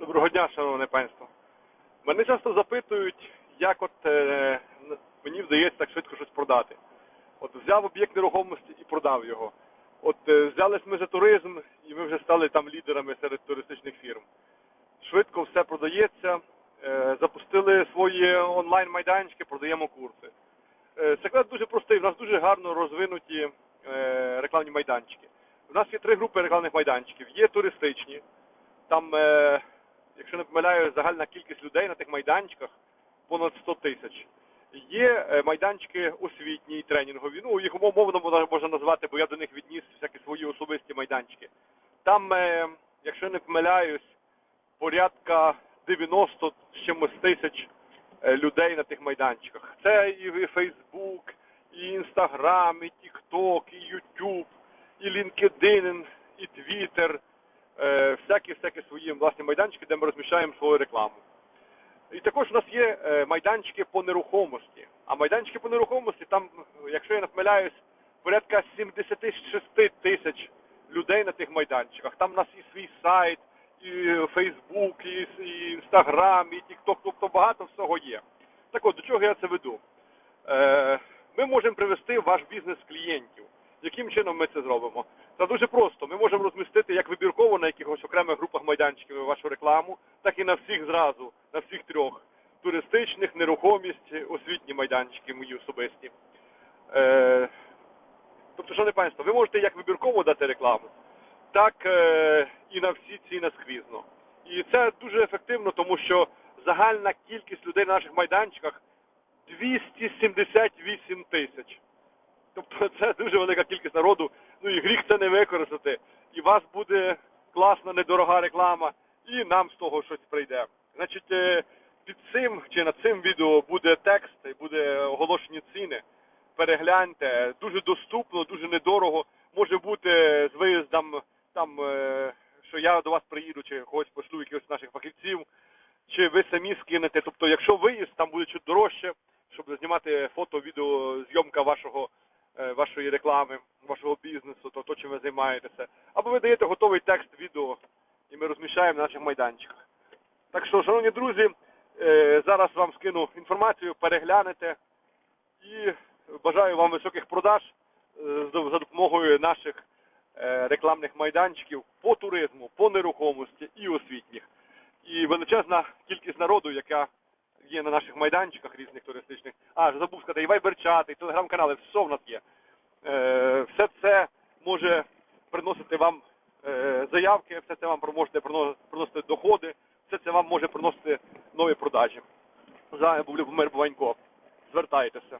Доброго дня, шановне панство. Мене часто запитують, як от е, мені вдається так швидко щось продати. От взяв об'єкт нерухомості і продав його. От е, взялись ми за туризм, і ми вже стали там лідерами серед туристичних фірм. Швидко все продається. Е, запустили свої онлайн-майданчики, продаємо курси. Е, секрет дуже простий. У нас дуже гарно розвинуті е, рекламні майданчики. У нас є три групи рекламних майданчиків. Є туристичні, там, е, якщо не помиляю, загальна кількість людей на тих майданчиках понад 100 тисяч. Є е, майданчики освітні і тренінгові. Ну, їх умовно можна, назвати, бо я до них відніс всякі свої особисті майданчики. Там, е, якщо не помиляюсь, порядка 90 з чимось тисяч е, людей на тих майданчиках. Це і Фейсбук, і Інстаграм, і Тікток, і Ютуб, і LinkedIn, і Твіттер, е, всякі свої власні майданчики, де ми розміщаємо свою рекламу. І також у нас є е, майданчики по нерухомості. А майданчики по нерухомості, там, якщо я не помиляюсь, порядка 76 тисяч людей на тих майданчиках. Там у нас і свій сайт, і Фейсбук, і, Інстаграм, і Тікток, тобто багато всього є. Так от, до чого я це веду? Е, ми можемо привести ваш бізнес клієнтів. Яким чином ми це зробимо? Це дуже просто. Ми можемо розмістити як якихось окремих групах майданчиків вашу рекламу, так і на всіх зразу, на всіх трьох. Туристичних, нерухомість, освітні майданчики мої особисті. Е, тобто, шановне панство, ви можете як вибірково дати рекламу, так е, і на всі ці наскрізно. І це дуже ефективно, тому що загальна кількість людей на наших майданчиках 278 тисяч. Тобто це дуже велика кількість народу. Ну і гріх це не використати. І вас буде класна, недорога реклама, і нам з того щось прийде. Значить, е, під цим чи над цим відео буде текст, буде оголошені ціни. Перегляньте, дуже доступно, дуже недорого. Може бути з виїздом там, е, що я до вас приїду, чи когось пошлю якихось наших фахівців, чи ви самі скинете. Тобто, якщо виїзд, там буде чуть дорожче, щоб знімати фото, відео, зйомка вашого вашої реклами, вашого бізнесу, то, то чим ви займаєтеся. Або ви даєте готовий текст відео, і ми розміщаємо на наших майданчиках. Так що, шановні друзі, е, зараз вам скину інформацію, переглянете і бажаю вам високих продаж е, за допомогою наших е, рекламних майданчиків по туризму, по нерухомості і освітніх. І величезна кількість народу, яка є на наших майданчиках різних туристичних. А, забув сказати, і вайберчати, і телеграм-канали, все в нас є. Е, все це може приносити вам е, заявки, все це вам можете приносити доходи, все це вам може приносити нові продажі. За був Любомир Буванько. Звертайтеся.